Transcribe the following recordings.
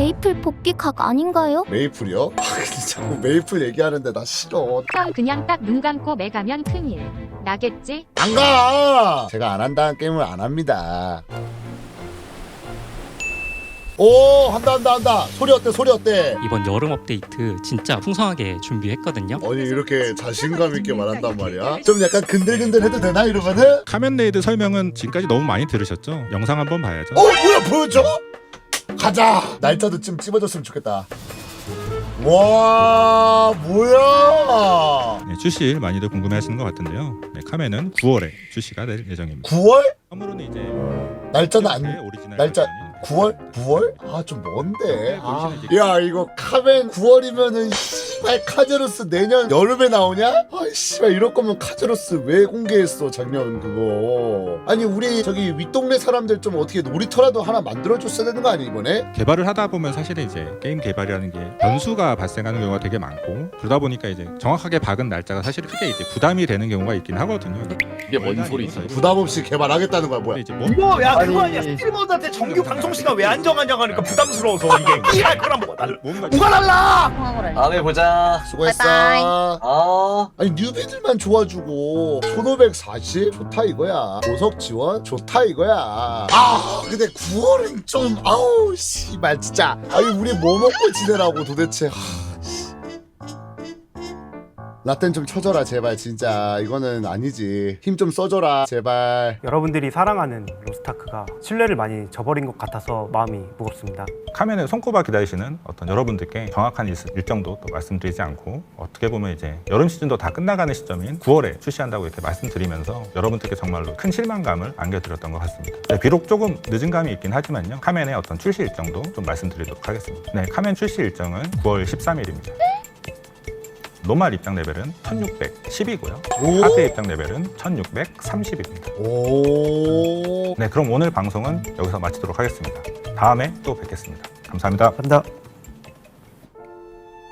메이플 복귀 각 아닌가요? 메이플이요? 아, 근데 자꾸 메이플 얘기하는데 나 싫어. 형 그냥 딱 눈 감고 매 가면 큰일 나겠지? 안 가! 제가 안 한다는 게임을 안 합니다. 오, 한다, 한다, 한다. 소리 어때, 소리 어때? 이번 여름 업데이트 진짜 풍성하게 준비했거든요. 아니, 이렇게 자신감 있게 말한단 말이야? 좀 약간 근들근들 해도 되나, 이러면은? 카멘 레이드 설명은 지금까지 너무 많이 들으셨죠? 영상 한번 봐야죠. 어, 뭐야, 보여줘? 가자! 날짜도 좀 찝어줬으면 좋겠다. 와, 뭐야! 네, 출시일 많이들 궁금해하시는 것 같은데요. 네, 카멘은 9월에 출시가 될 예정입니다. 9월? 처음으로는 이제 날짜는 안, 오리지널 날짜- 버전이 9월? 9월? 아, 좀 먼데. 네, 아. 야, 이거 카멘 9월이면은 씨발 카제로스 내년 여름에 나오냐? 아, 씨발 이럴 거면 카제로스 왜 공개했어 작년 그거? 아니 우리 저기 윗동네 사람들 좀 어떻게 놀이터라도 하나 만들어줬어야 되는 거 아니 이번에? 개발을 하다 보면 사실은 이제 게임 개발이라는 게 변수가 발생하는 경우가 되게 많고 그러다 보니까 이제 정확하게 박은 날짜가 사실 크게 이제 부담이 되는 경우가 있긴 하거든요. 이게 뭔 소리지? 부담 없이 개발하겠다는 거야 뭐야? 근데 이제 뭐 이거 야 그거 아니. 아니야 스트리머들한테 정규 방송 시간 왜 안 정하냐고 하니까 부담스러워서 이게 야 그럼 뭐가 달라 뭔가 뭐가 달라 다음에 보자. 수고했어. 바이바이. 아. 아니 뉴비들만 좋아주고 1540 좋다 이거야. 보석 지원 좋다 이거야. 아 근데 9월은 좀 아우 씨발 진짜. 아니 우리 뭐 먹고 지내라고 도대체. 하, 씨. 라떼는 좀 쳐줘라 제발 진짜 이거는 아니지 힘 좀 써줘라 제발 여러분들이 사랑하는 로스타크가 신뢰를 많이 저버린 것 같아서 마음이 무겁습니다. 카멘을 손꼽아 기다리시는 어떤 여러분들께 정확한 일, 일정도 또 말씀드리지 않고 어떻게 보면 이제 여름 시즌도 다 끝나가는 시점인 9월에 출시한다고 이렇게 말씀드리면서 여러분들께 정말로 큰 실망감을 안겨드렸던 것 같습니다. 네, 비록 조금 늦은 감이 있긴 하지만요. 카멘의 어떤 출시 일정도 좀 말씀드리도록 하겠습니다. 네, 카멘 출시 일정은 9월 13일입니다. 노말 입장 레벨은 1610이고요. 오? 하드 입장 레벨은 1630입니다. 오 네, 그럼 오늘 방송은 여기서 마치도록 하겠습니다. 다음에 또 뵙겠습니다. 감사합니다. 감사합니다.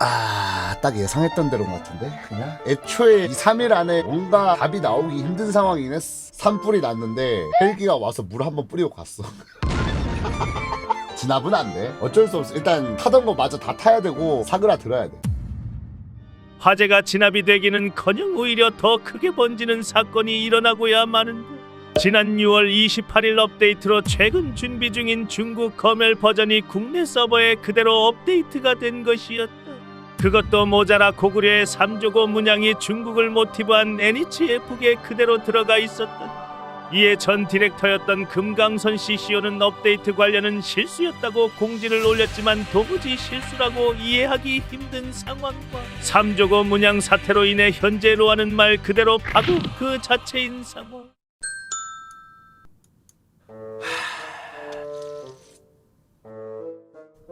아, 딱 예상했던 대로인 것 같은데? 그냥? 애초에 2, 3일 안에 뭔가 답이 나오기 힘든 상황이긴 했어. 산불이 났는데 헬기가 와서 물 한 번 뿌리고 갔어. 진압은 안 돼. 어쩔 수 없어. 일단 타던 거 마저 다 타야 되고 사그라 들어야 돼. 화재가 진압이 되기는커녕 오히려 더 크게 번지는 사건이 일어나고야 마는데 지난 6월 28일 업데이트로 최근 준비 중인 중국 검열 버전이 국내 서버에 그대로 업데이트가 된 것이었다. 그것도 모자라 고구려의 삼조고 문양이 중국을 모티브한 NHF에 그대로 들어가 있었다. 이에 전 디렉터였던 금강선 CCO는 업데이트 관련은 실수였다고 공지를 올렸지만 도무지 실수라고 이해하기 힘든 상황과 삼조고 문양 사태로 인해 현재 로 하는 말 그대로 바로 그 자체인 상황.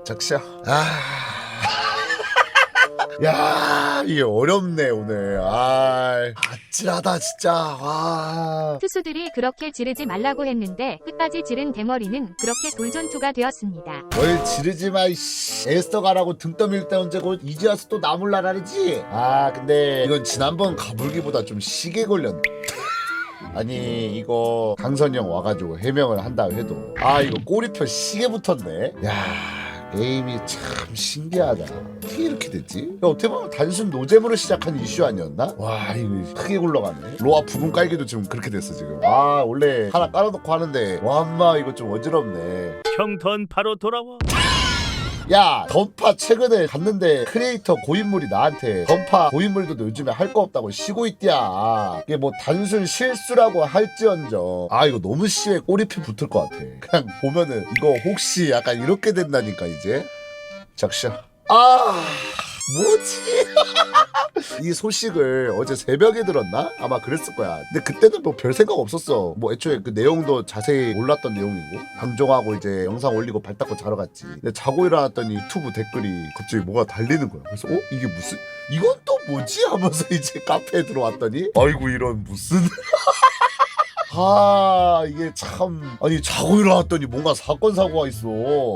적셔. 아. 야, 이게 어렵네, 오늘. 아, 아찔하다, 진짜. 와. 투수들이 그렇게 지르지 말라고 했는데 끝까지 지른 대머리는 그렇게 돌전투가 되었습니다. 뭘 지르지 마, 이씨. 에스터 가라고 등 떠밀 때 언제고 이제 와서 또 나물 나라리지? 아, 근데 이건 지난번 가불기보다 좀 시게 걸렸네. 아니 이거 강선이 형 와가지고 해명을 한다 해도 아 이거 꼬리표 시계 붙었네 야 게임이 참 신기하다 어떻게 이렇게 됐지? 야, 어떻게 보면 단순 노잼으로 시작한 이슈 아니었나? 와 이거 크게 굴러가네 로아 부분 깔기도 지금 그렇게 됐어 지금 아 원래 하나 깔아놓고 하는데 와 엄마 이거 좀 어지럽네 평턴 바로 돌아와. 야 던파 최근에 갔는데 크리에이터 고인물이 나한테 던파 고인물도 요즘에 할 거 없다고 쉬고 있디야. 이게 뭐 단순 실수라고 할지언정. 아 이거 너무 심해 꼬리표 붙을 것 같아. 그냥 보면은 이거 혹시 약간 이렇게 된다니까 이제. 작샤. 아 뭐지 이 소식을 어제 새벽에 들었나? 아마 그랬을 거야. 근데 그때는 뭐 별 생각 없었어. 뭐 애초에 그 내용도 자세히 몰랐던 내용이고. 방종하고 이제 영상 올리고 발 닦고 자러 갔지. 근데 자고 일어났더니 유튜브 댓글이 갑자기 뭐가 달리는 거야. 그래서 어? 이게 무슨 이건 또 뭐지? 하면서 이제 카페에 들어왔더니 아이고 이런 무슨 아 이게 참. 아니 자고 일어났더니 뭔가 사건 사고가 있어.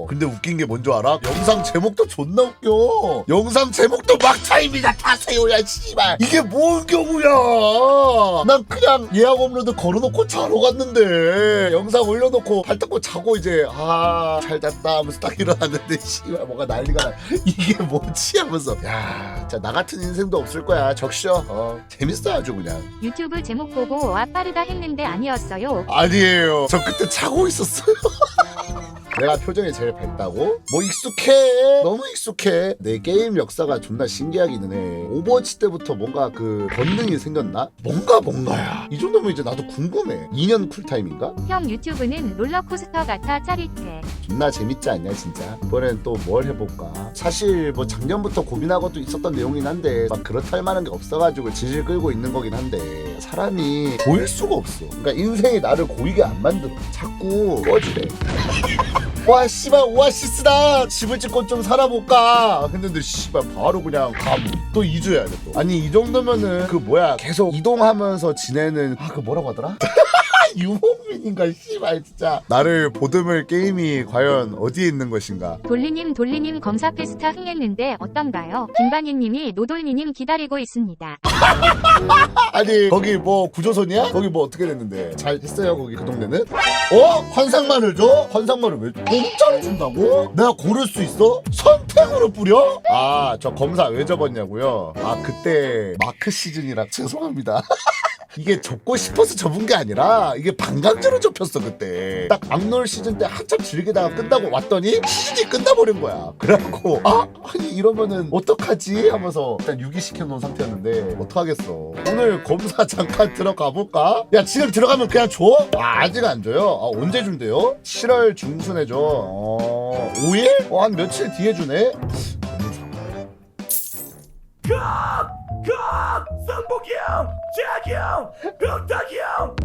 근데 웃긴 게 뭔지 알아? 영상 제목도 존나 웃겨. 영상 제목도 막차입니다. 타세요 야 씨발. 이게 뭔 경우야? 난 그냥 예약 업로드 걸어놓고 자러 갔는데 영상 올려놓고 발 닦고 자고 이제 아잘 잤다 하면서 딱 일어났는데 씨발 뭐가 난리가 나. 이게 뭐지 하면서. 야 진짜 나 같은 인생도 없을 거야. 적셔. 어 재밌어 아주 그냥. 유튜브 제목 보고 와 빠르다 했는데 아니 었어요. 아니에요. 저 그때 자고 있었어요. 내가 표정이 제일 밝다고? 뭐 익숙해. 너무 익숙해. 내 게임 역사가 존나 신기하기는 해. 오버워치 때부터 뭔가 그 본능이 생겼나? 뭔가 뭔가야. 이 정도면 이제 나도 궁금해. 2년 쿨타임인가? 형 유튜브는 롤러코스터 같아 짜릿해. 존나 재밌지 않냐 진짜. 이번엔 또 뭘 해볼까? 사실 뭐 작년부터 고민하고도 있었던 내용이긴 한데 막 그렇다 할 만한 게 없어가지고 질질 끌고 있는 거긴 한데 사람이 보일 수가 없어. 그러니까 인생이 나를 고이게 안 만들어 자꾸 꺼지래 와 씨발 오아시스다! 집을 짓고 좀 살아볼까? 했는데 씨발 바로 그냥 감또 2주 해야 돼또. 아니 이 정도면은 그 뭐야 계속 이동하면서 지내는 아 그 뭐라고 하더라? 유목민인가 씨발 진짜 나를 보듬을 게임이 과연 어디에 있는 것인가 돌리님 돌리님 검사 페스타 흥했는데 어떤가요? 김반희님이 노돌리님 기다리고 있습니다. 아니 거기 뭐 구조선이야? 거기 뭐 어떻게 됐는데 잘 했어요 거기 그 동네는? 어? 환상만을 줘? 환상만을 왜 줘? 공짜로 준다고? 내가 고를 수 있어? 선택으로 뿌려? 아 저 검사 왜 접었냐고요? 아 그때 마크 시즌이라 죄송합니다 이게 접고 싶어서 접은 게 아니라 이게 반강제로 접혔어 그때 딱 막놀 시즌 때 한참 즐기다가 끝나고 왔더니 시즌이 끝나버린 거야 그래갖고 아 아니 이러면은 어떡하지 하면서 일단 유기시켜 놓은 상태였는데 어떡하겠어 오늘 검사 잠깐 들어가 볼까? 야 지금 들어가면 그냥 줘? 아 아직 안 줘요? 아 언제 준대요? 7월 중순에 줘 어... 5일? 어, 한 며칠 뒤에 주네? 너무 좋 아. 쌍복이 형! 재학이 형! 병탁이 형!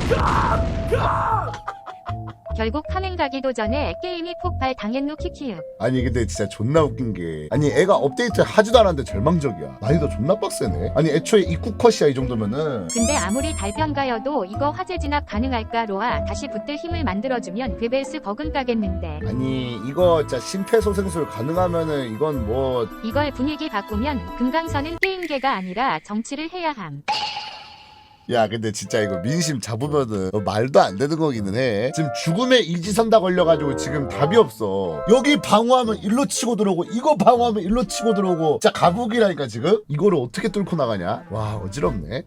결국 파밍 가기도 전에 게임이 폭발 당했누 키키유. 아니 근데 진짜 존나 웃긴 게 아니 애가 업데이트 하지도 않았는데 절망적이야. 난이도 존나 빡세네. 아니 애초에 입구 컷이야 이 정도면은. 근데 아무리 달변가여도 이거 화재 진압 가능할까 로아? 다시 붙들 힘을 만들어주면 괴벨스 버금 까겠는데. 아니 이거 진짜 심폐소생술 가능하면은 이건 뭐 이걸 분위기 바꾸면 금강선은 게임계가 아니라 정치를 해야 함. 야 근데 진짜 이거 민심 잡으면은 너 말도 안 되는 거기는 해. 지금 죽음의 이지선다 걸려가지고 지금 답이 없어. 여기 방어하면 일로 치고 들어오고 이거 방어하면 일로 치고 들어오고. 진짜 가국이라니까 지금? 이거를 어떻게 뚫고 나가냐? 와 어지럽네.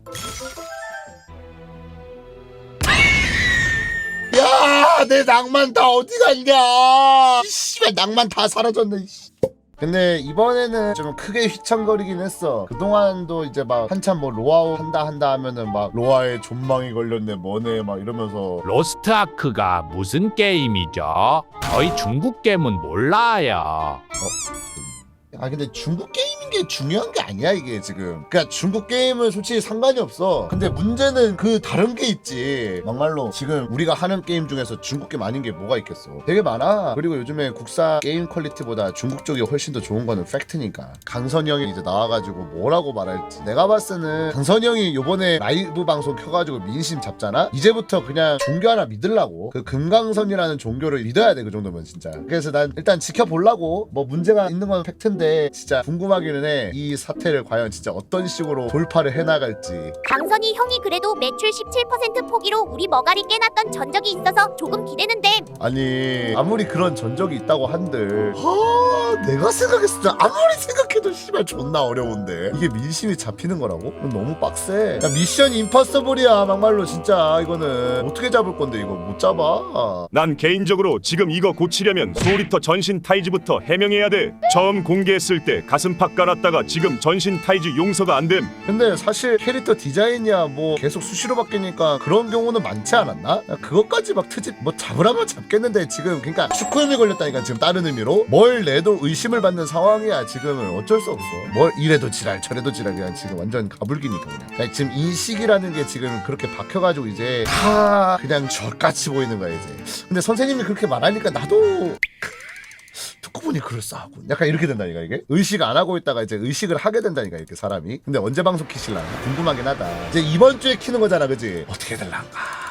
야 내 낭만 다 어디 갔냐? 씨발 낭만 다 사라졌네 씨. 근데 이번에는 좀 크게 휘청거리긴 했어. 그동안도 이제 막 한참 뭐 로아우 한다 한다 하면은 막 로아에 존망이 걸렸네 뭐네 막 이러면서 로스트 아크가 무슨 게임이죠? 저희 중국 게임은 몰라요. 아 근데 중국 게임 인게 중요한 게 아니야 이게 지금. 그러니까 중국 게임은 솔직히 상관이 없어. 근데 문제는 그 다른 게 있지. 막말로 지금 우리가 하는 게임 중에서 중국 게임 아닌 게 뭐가 있겠어? 되게 많아. 그리고 요즘에 국산 게임 퀄리티보다 중국 쪽이 훨씬 더 좋은 거는 팩트니까. 강선이 형이 이제 나와가지고 뭐라고 말할지. 내가 봤을 때는 강선이 형이 요번에 라이브 방송 켜가지고 민심 잡잖아? 이제부터 그냥 종교 하나 믿으려고 그 금강선이라는 종교를 믿어야 돼 그 정도면 진짜. 그래서 난 일단 지켜보려고 뭐 문제가 있는 건 팩트인데 진짜 궁금하기는 해이 사태를 과연 진짜 어떤 식으로 돌파를 해나갈지. 강선이 형이 그래도 매출 17% 포기로 우리 머가리 깨놨던 전적이 있어서 조금 기대는데. 아니 아무리 그런 전적이 있다고 한들. 아 내가 생각했을 때 아무리 생각해도 씨발 존나 어려운데 이게 민심이 잡히는 거라고? 너무 빡세 야 미션 임퍼서블이야 막말로 진짜 이거는 어떻게 잡을 건데 이거 못 잡아 난 개인적으로 지금 이거 고치려면 소울리터 전신 타이즈부터 해명해야 돼. 처음 공개했을 때 가슴팍 깔았다가 지금 전신 타이즈 용서가 안 됨. 근데 사실 캐릭터 디자인이야 뭐 계속 수시로 바뀌니까 그런 경우는 많지 않았나? 야, 그것까지 막 트집 뭐 잡으라면 잡겠는데 지금 그러니까 축구염이 걸렸다니까 지금 다른 의미로 뭘 내도 의심을 받는 상황이야 지금은 어쩔 수 없어. 뭘 이래도 지랄 저래도 지랄. 그냥 지금 완전 가불기니까 그냥. 그러니까 지금 인식이라는 게 지금 그렇게 박혀가지고 이제 다 그냥 젖같이 보이는 거야 이제. 근데 선생님이 그렇게 말하니까 나도 듣고 보니 그럴싸하고 약간 이렇게 된다니까 이게. 의식 안 하고 있다가 이제 의식을 하게 된다니까 이렇게 사람이. 근데 언제 방송 키실라나? 궁금하긴 하다. 이제 이번 주에 키는 거잖아 그지? 어떻게 될란가